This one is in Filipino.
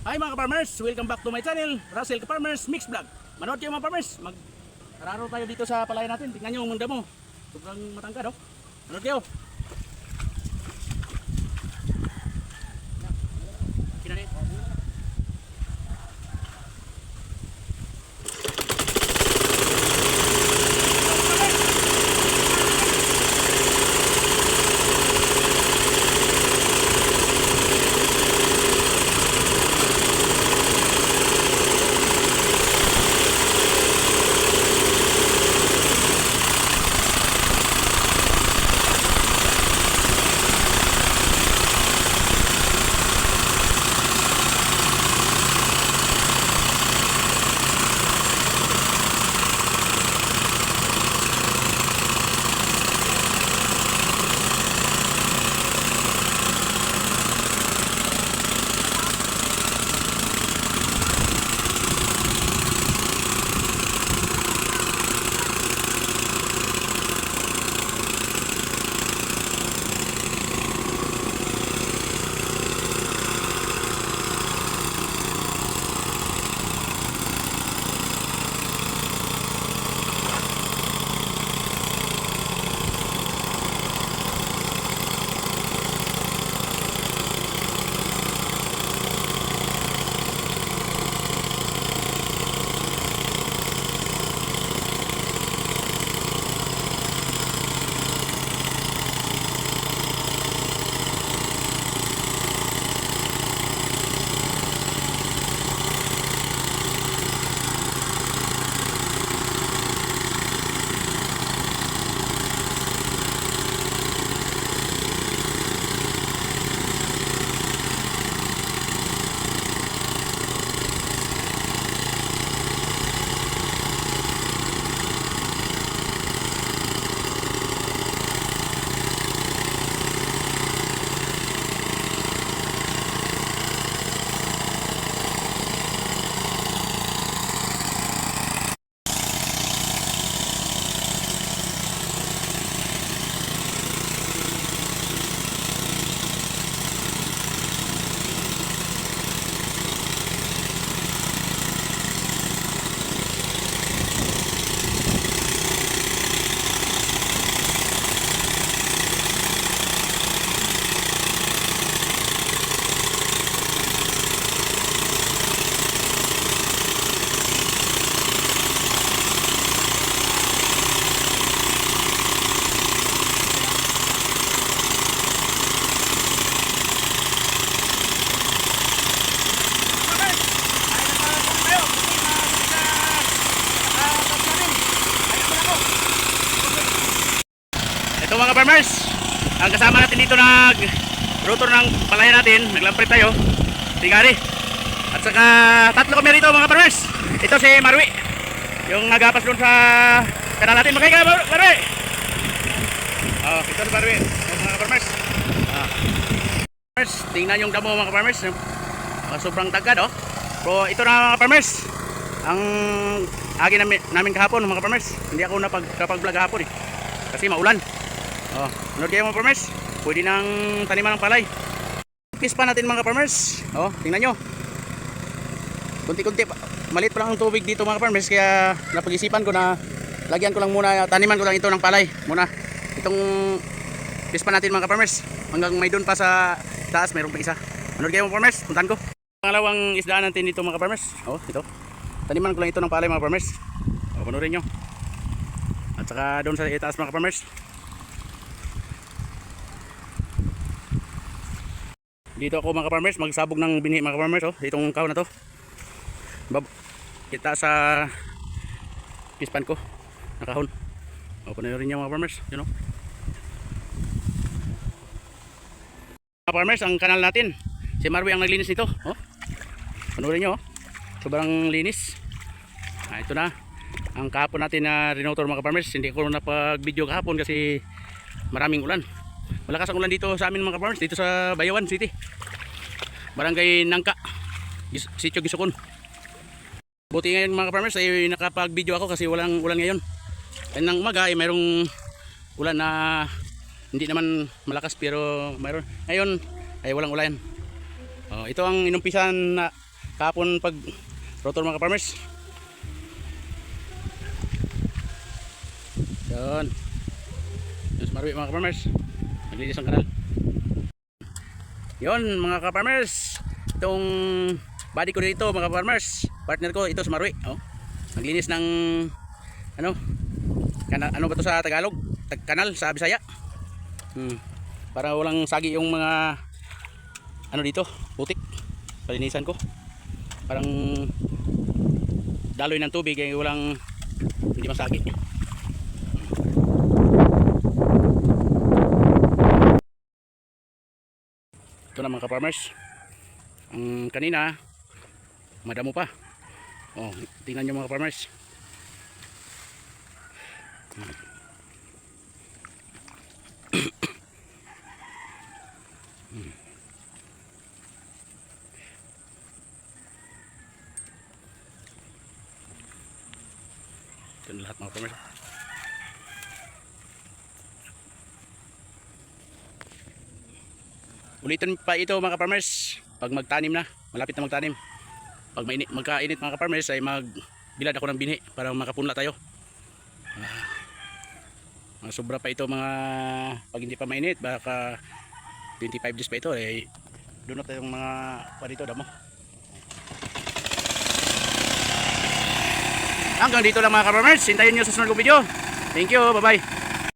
Hi mga farmers, welcome back to my channel, Russell Farmers Mix Vlog. Manood kayo mga farmers, mag Araro tayo dito sa palaya natin. Tingnan niyo ang munda mo. Sobrang matangkad, oh. Manood kayo. Mga farmers, ang kasama natin dito nag rotor ng palaya natin, naglampre tayo, tigari. At saka tatlo kami rito mga farmers. Ito si Marwi, yung nagapas doon sa kanal natin. Makay ka Mar- Marwi! Oh, ito si Marwi, mga farmers. Ah. Tingnan yung damo mga farmers. Ah, sobrang tagad oh. Pero ito na mga farmers, ang agi namin, namin kahapon mga farmers. Hindi ako napag, kapag-vlog kahapon eh. Kasi maulan. Oh, nanood kayo mga farmers. Pwede nang taniman ng palay. Kiss pa natin mga farmers. Oh, tingnan nyo. Kunti-kunti pa. Maliit pa lang ang tubig dito mga farmers. Kaya napag-isipan ko na lagyan ko lang muna, taniman ko lang ito ng palay. Muna. Itong kiss pa natin mga farmers. Hanggang may doon pa sa taas, mayroon pa isa. Nanood kayo mga farmers. Puntan ko. Pangalawang isdaan natin dito mga farmers. Oh, ito. Taniman ko lang ito ng palay mga farmers. Oh, panoorin nyo. At saka doon sa itaas mga farmers. Dito ako mga farmers, magsabog ng binhi mga farmers oh. Itong kahon na to. Bab kita sa pispan ko na kahon. O panoorin niyo mga farmers, you know. Mga farmers, ang kanal natin. Si Marwi ang naglinis nito, oh. Panoorin niyo oh. Sobrang linis. Ah, ito na ang kahapon natin na rinotor mga farmers hindi ko napag video kahapon kasi maraming ulan malakas ang ulan dito sa amin mga farmers dito sa Bayawan City barangay Nangka Sitio Gisukon buti ngayon mga farmers ay nakapag video ako kasi walang ulan ngayon ay nang umaga ay mayroong ulan na hindi naman malakas pero mayroon ngayon ay walang ulan oh, ito ang inumpisan na kahapon pag rotor mga farmers. Yun. Yun Marwi mga farmers. Naglinis ang kanal. Yun mga ka-farmers. Itong body ko dito mga farmers. Partner ko ito si Marwi. Oh. Naglinis ng ano? Kana, ano ba to sa Tagalog? Tag kanal sa Bisaya. Hmm. Para walang sagi yung mga ano dito, putik. Palinisan ko. Parang daloy ng tubig ay walang hindi masagi. Ito na mga ka-farmers. Ang kanina madamo pa. Oh, tingnan niyo mga farmers. Ito na lahat mga farmers. Ulitin pa ito mga farmers pag magtanim na, malapit na magtanim. Pag mainit, magkainit mga farmers ay magbilad ako ng binhi para makapunla tayo. Mga sobra pa ito mga pag hindi pa mainit baka 25 days pa ito eh doon na tayong mga pa dito damo. Hanggang dito lang mga farmers. Hintayin nyo sa sunod kong video. Thank you. Bye bye.